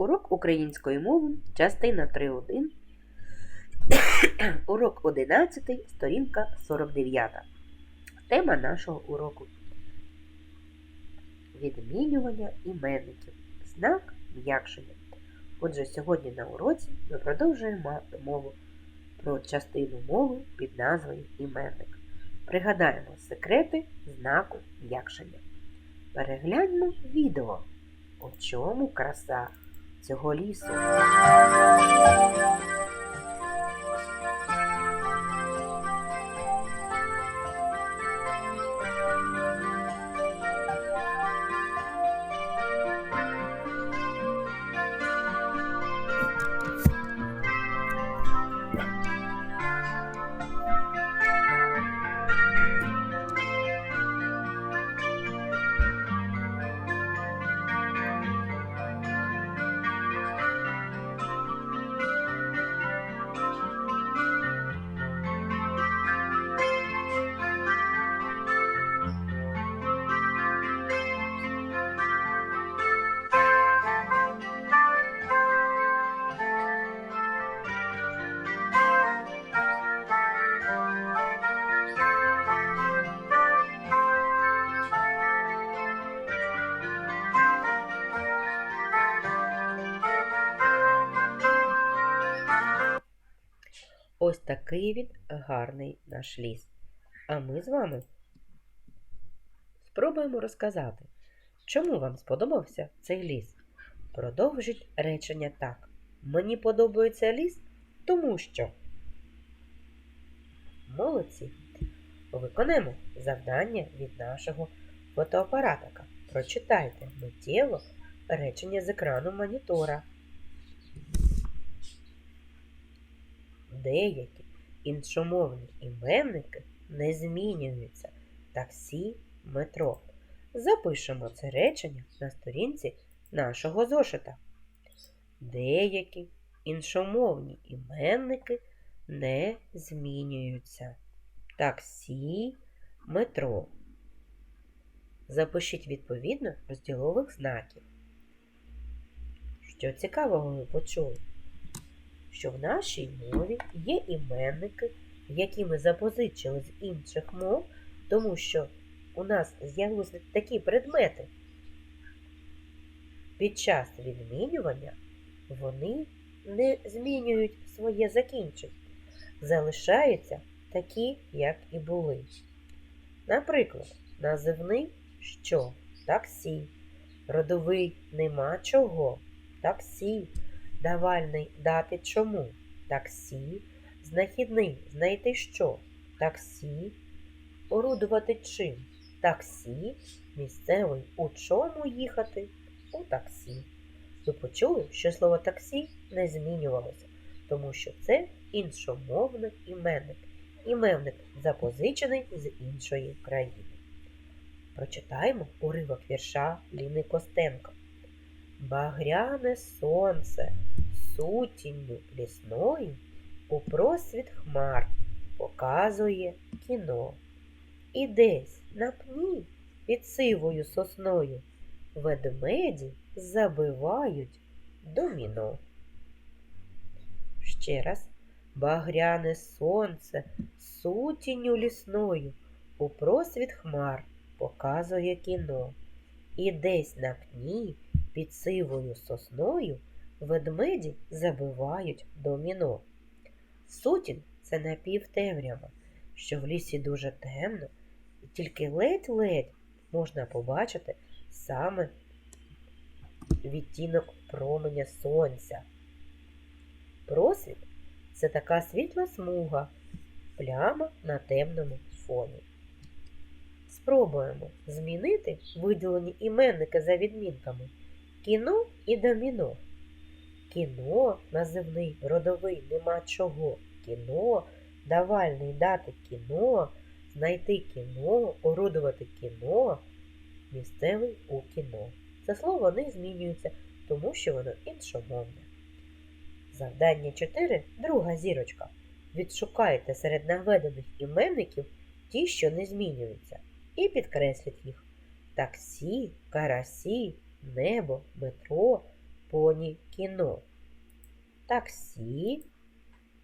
Урок української мови, частина 3.1. Урок 11, сторінка 49. Тема нашого уроку. Відмінювання іменників. Знак м'якшення. Отже, сьогодні на уроці ми продовжуємо мову про частину мови під назвою іменник. Пригадаємо секрети знаку м'якшення. Перегляньмо відео. У чому краса цього лісу? Такий він гарний наш ліс. А ми з вами спробуємо розказати, чому вам сподобався цей ліс. Продовжіть речення так. Мені подобається ліс, тому що. Молодці. Виконаємо завдання від нашого фотоапаратика. Прочитайте миттєво речення з екрану монітора. Деякі іншомовні іменники не змінюються. Таксі, метро. Запишемо це речення на сторінці нашого зошита. Деякі іншомовні іменники не змінюються. Таксі, метро. Запишіть відповідно розділових знаків. Що цікавого ви почули? Що в нашій мові є іменники, які ми запозичили з інших мов, тому що у нас з'явилися такі предмети. Під час відмінювання вони не змінюють своє закінчення, залишаються такі, як і були. Наприклад, називний що? Таксі, родовий нема чого, таксі. Давальний дати чому? Таксі. Знахідний знайти що? Таксі. Орудувати чим? Таксі. Місцевий у чому їхати? У таксі. Ви почули, що слово таксі не змінювалося, тому що це іншомовний іменник. Іменник запозичений з іншої країни. Прочитаємо уривок вірша Ліни Костенко. Багряне сонце сутінню лісною у просвіт хмар показує кіно. І десь на пні під сивою сосною ведмеді забивають доміно. Ще раз багряне сонце сутінню лісною у просвіт хмар показує кіно. І десь на пні під сивою сосною ведмеді забивають доміно. Сутін це напівтемрява, що в лісі дуже темно, і тільки ледь-ледь можна побачити саме відтінок променя сонця. Просвіт це така світла смуга, пляма на темному фоні. Спробуємо змінити виділені іменники за відмінками кіно і доміно. Кіно, називний, родовий, нема чого. Кіно, давальний дати кіно, знайти кіно, орудувати кіно, місцевий у кіно. Це слово не змінюється, тому що воно іншомовне. Завдання 4. Друга зірочка. Відшукайте серед наведених іменників ті, що не змінюються, і підкресліть їх. Таксі, карасі, небо, метро, поні, кіно. Таксі,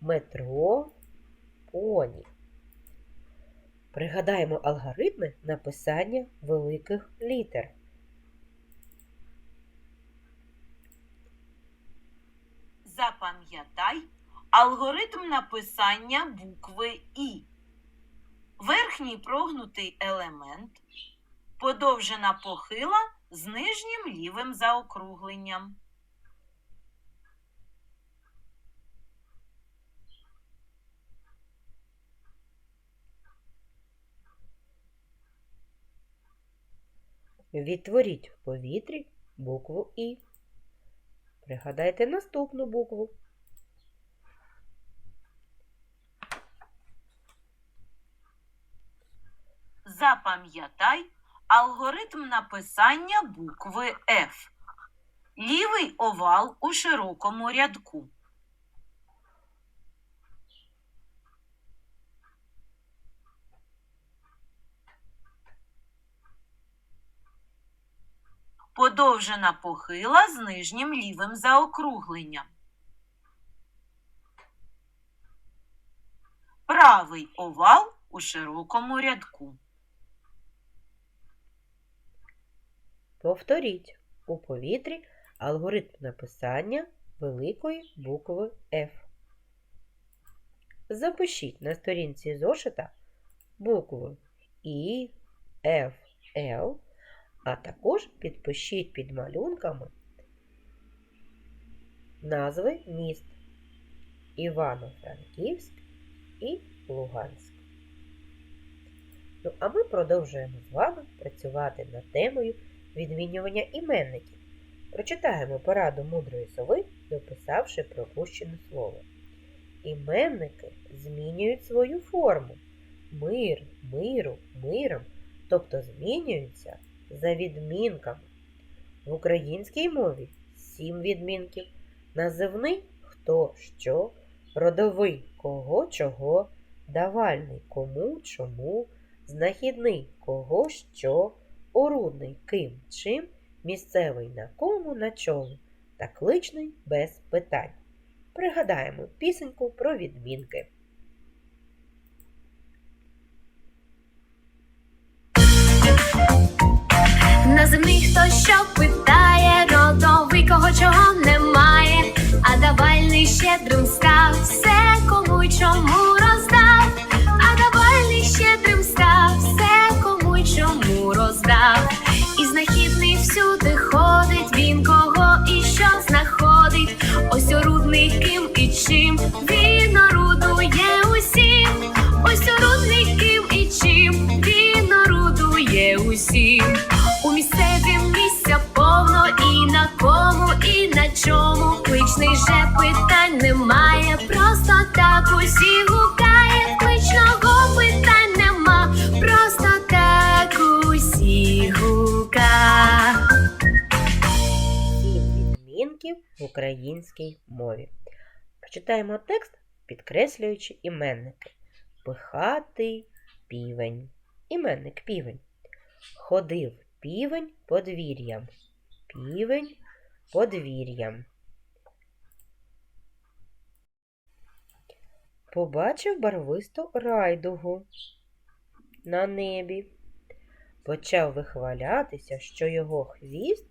метро, поні. Пригадаємо алгоритми написання великих літер. Запам'ятай алгоритм написання букви І. Верхній прогнутий елемент, подовжена похила з нижнім лівим заокругленням. Відтворіть в повітрі букву І. Пригадайте наступну букву. Запам'ятай алгоритм написання букви F. Лівий овал у широкому рядку. Подовжена похила з нижнім лівим заокругленням. Правий овал у широкому рядку. Повторіть у повітрі алгоритм написання великої букви F. Запишіть на сторінці зошита букви І, Ф, Л, а також підпишіть під малюнками назви міст Івано-Франківськ і Луганськ. Ну, а ми продовжуємо з вами працювати над темою відмінювання іменників. Прочитаємо пораду мудрої сови, дописавши пропущене слово. Іменники змінюють свою форму. Мир, миру, миром, тобто змінюються за відмінками. В українській мові сім відмінків. Називний хто що, родовий кого чого, давальний кому чому, знахідний кого що, орудний ким чим, місцевий на кому на чому та кличний без питань. Пригадаємо пісеньку про відмінки. Називний хто що питає, родовий кого чого немає, а давальний щедрим став, все кому й чому Ким і чим він народує усім. Ось ким і чим він народує усім. У місцеві місця повно і на кому, і на чому. Кличний же питань немає, просто так усі гукає. Відмінків в українській мові. Прочитаємо текст, підкреслюючи іменники. Пихатий півень. Іменник півень. Ходив півень подвір'ям. Півень подвір'ям. Побачив барвисту райдугу на небі. Почав вихвалятися, що його хвіст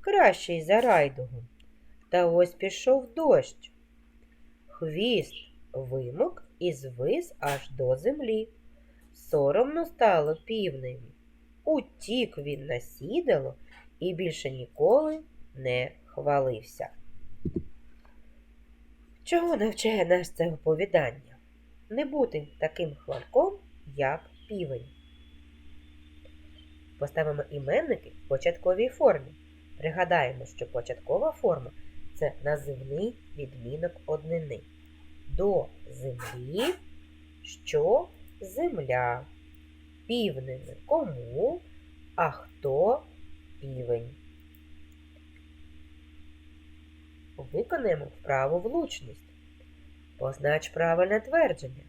кращий за райдугу. Та ось пішов дощ. Хвіст вимок і звис аж до землі. Соромно стало півневі. Утік він на сідало і більше ніколи не хвалився. Чого навчає нас це оповідання? Не бути таким хвальком, як півень. Поставимо іменники в початковій формі. Пригадаємо, що початкова форма це називний відмінок однини. До землі, що земля. Півними кому, а хто півень. Виконаємо вправу влучність. Познач правильне твердження.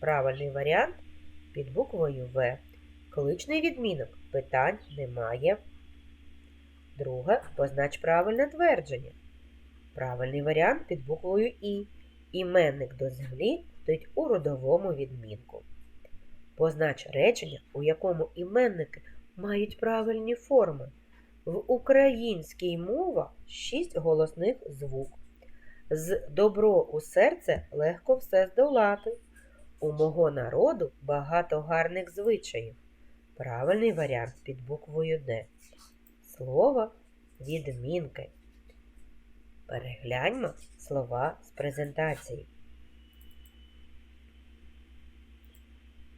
Правильний варіант під буквою В. Кличний відмінок. Питань немає. Друге познач правильне твердження. Правильний варіант під буквою І. Іменник до землі стоїть у родовому відмінку. Познач речення, у якому іменники мають правильні форми. В українській мова шість голосних звук. З добро у серце легко все здолати. У мого народу багато гарних звичаїв. Правильний варіант під буквою Д. Слово відмінки. Перегляньмо слова з презентації.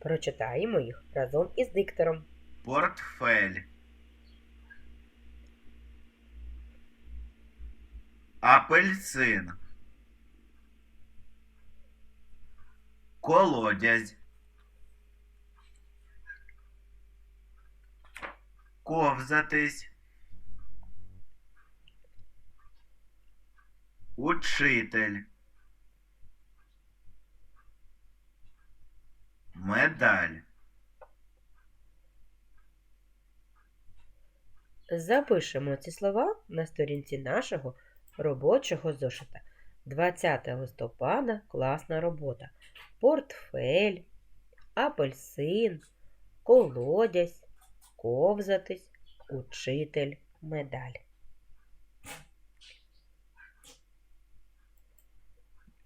Прочитаємо їх разом із диктором. Портфель. Апельсин. Колодязь. Ковзатись. Учитель. Медаль. Запишемо ці слова на сторінці нашого робочого зошита. 20 листопада класна робота. Портфель, апельсин, колодязь, ковзатись, учитель, медаль.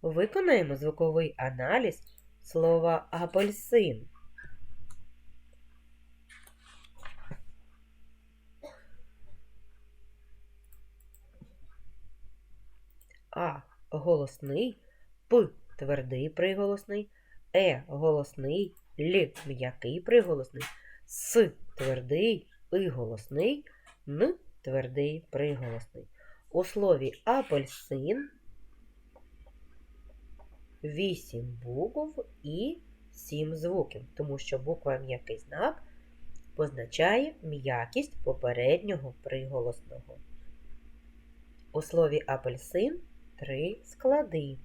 Виконаємо звуковий аналіз слова апельсин. А голосний, П твердий приголосний, Е голосний, Л м'який приголосний, С твердий и голосний, Н твердий приголосний. У слові апельсин вісім букв і сім звуків, тому що буква м'який знак позначає м'якість попереднього приголосного. У слові апельсин три склади.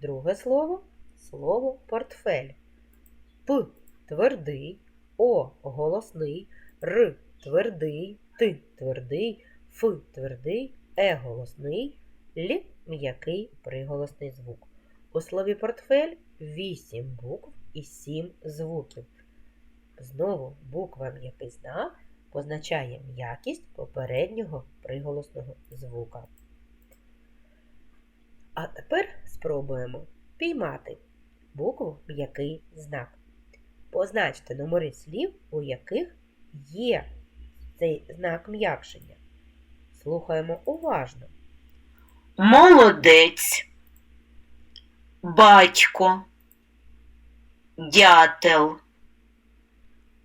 Друге слово слово портфель. П твердий, О голосний, Р твердий, Т твердий, Ф твердий, Е голосний, Л м'який приголосний звук. У слові портфель вісім букв і сім звуків. Знову буква м'який знак позначає м'якість попереднього приголосного звука. А тепер спробуємо піймати букву м'який знак. Позначте номери слів, у яких є цей знак м'якшення. Слухаємо уважно. Молодець. Батько. Дятел.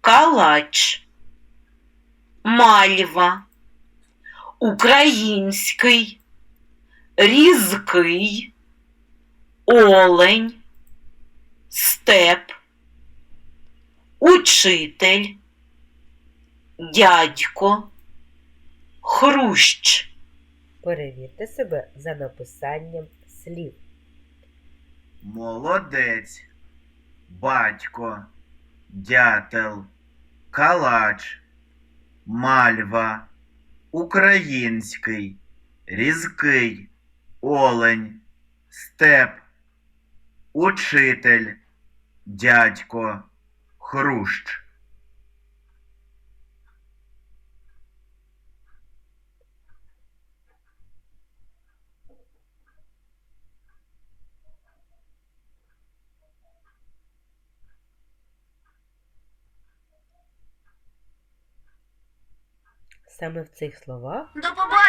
Калач. Мальва. Український. Різкий. Олень. Степ. Учитель. Дядько. Хрущ. Перевірте себе за написанням слів. Молодець, батько, дятел, калач, мальва, український, різкий, олень, степ, учитель, дядько, хрущ. Саме в цих словах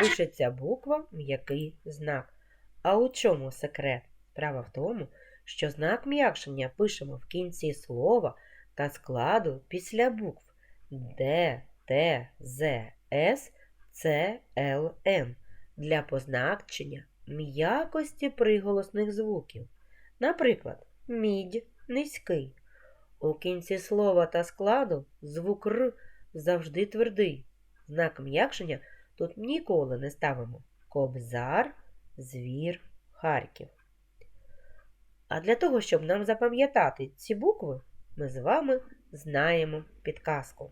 пишеться буква м'який знак. А у чому секрет? Справа в тому, що знак м'якшення пишемо в кінці слова та складу після букв Д, Т, З, С, Ц, Л, Н для позначення м'якості приголосних звуків. Наприклад, мідь низький. У кінці слова та складу звук Р завжди твердий. Знак м'якшення тут ніколи не ставимо. Кобзар, звір, Харків. А для того, щоб нам запам'ятати ці букви, ми з вами знаємо підказку.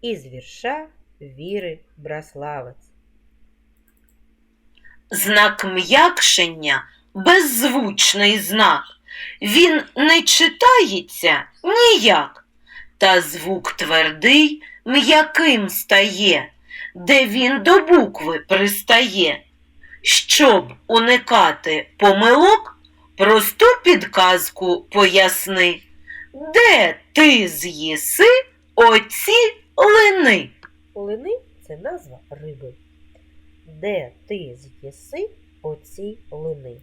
із вірша Віри Браславець. Знак м'якшення беззвучний знак. Він не читається ніяк. Та звук твердий м'яким стає, де він до букви пристає. Щоб уникати помилок, просту підказку поясни. Де ти з'їси оці лини? Лини це назва риби. Де ти з'їси оці лини?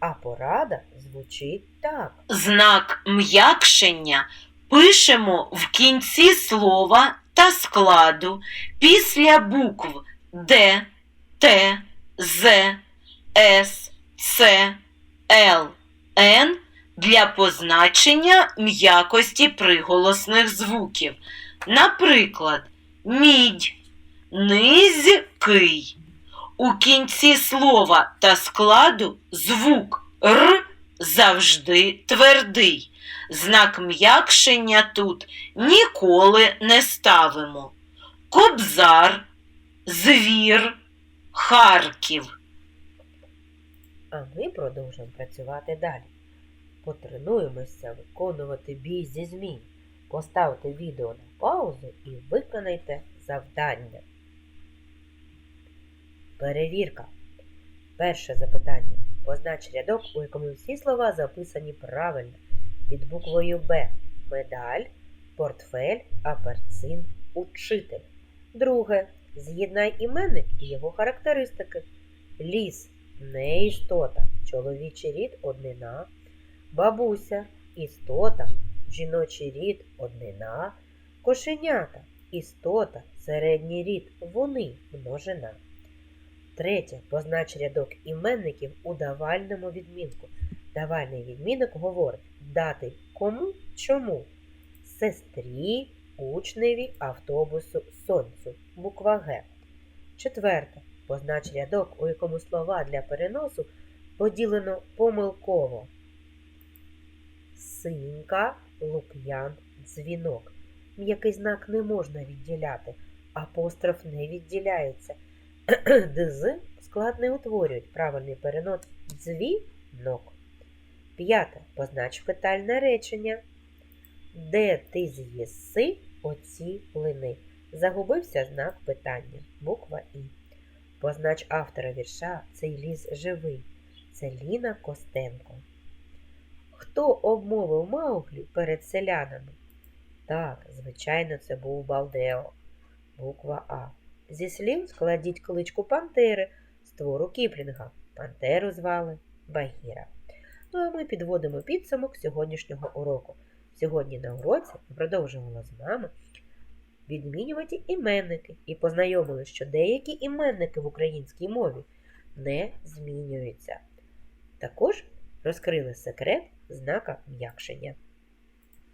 А порада звучить так. Знак м'якшення пишемо в кінці слова та складу після букв Д, Т, З, С, Ц, Л, Н для позначення м'якості приголосних звуків. Наприклад, мідь, низький. У кінці слова та складу звук Р завжди твердий. Знак м'якшення тут ніколи не ставимо. Кобзар, звір, Харків. А ми продовжуємо працювати далі. Потренуємося виконувати бій зі змій. Поставте відео на паузу і виконайте завдання. Перевірка. Перше запитання. Познач рядок, у якому всі слова записані правильно. Під буквою Б. Медаль, портфель, аперцин, учитель. Друге. З'єднай іменник і його характеристики. Ліс не істота, чоловічий рід однина, бабуся, істота, жіночий рід однина, кошенята, істота, середній рід, вони множина. Третє. Познач рядок іменників у давальному відмінку. Давальний відмінок говорить дати кому, чому. Сестрі, учневі, автобусу, сонцю. Буква Г. Четверте. Познач рядок, у якому слова для переносу поділено помилково. Синька, лук'ян, дзвінок. М'який знак не можна відділяти, апостроф не відділяється. ДЗ склад не утворюють. Правильний перенос дзвінок. П'яте. Познач питальне речення. Де ти з'їси оці лини? Загубився знак питання. Буква І. Познач автора вірша цей ліс живий. Це Ліна Костенко. Хто обмовив Мауглі перед селянами? Так, звичайно, це був Балдео. Буква А. Зі слів складіть кличку Пантери з твору Кіплінга. Пантеру звали Багіра. Ну а ми підводимо підсумок сьогоднішнього уроку. Сьогодні на уроці ми продовжували з вами відмінювати іменники і познайомили, що деякі іменники в українській мові не змінюються. Також розкрили секрет знака м'якшення.